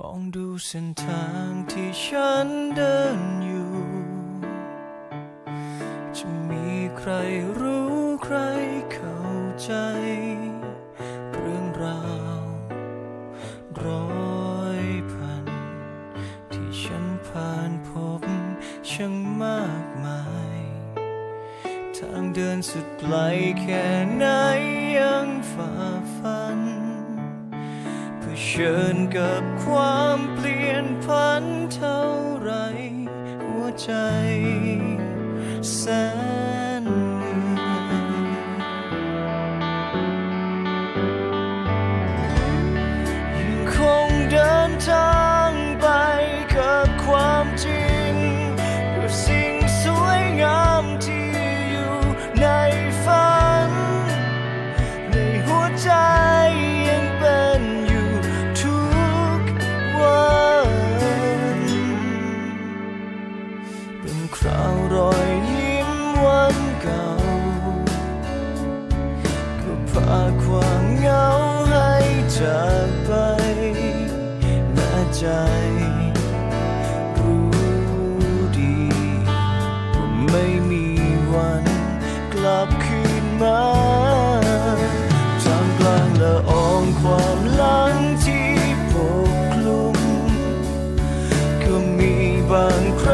มองดูเส้นทางที่ฉันเดินอยู่ จะมีใครรู้ใครเข้าใจ เรื่องราวร้อยพัน ที่ฉันผ่านพบช่างมากมาย ทางเดินสุดไกลแค่ไหนยังฝ่าฟัน เชิญกับความเปลี่ยนพันเท่าไรหัวใจ เป็นคราวรอยยิ้มวันเก่า ก็พาความเหงาให้จากไปณใจรู้ดีว่าไม่มีวันกลับางครั้ง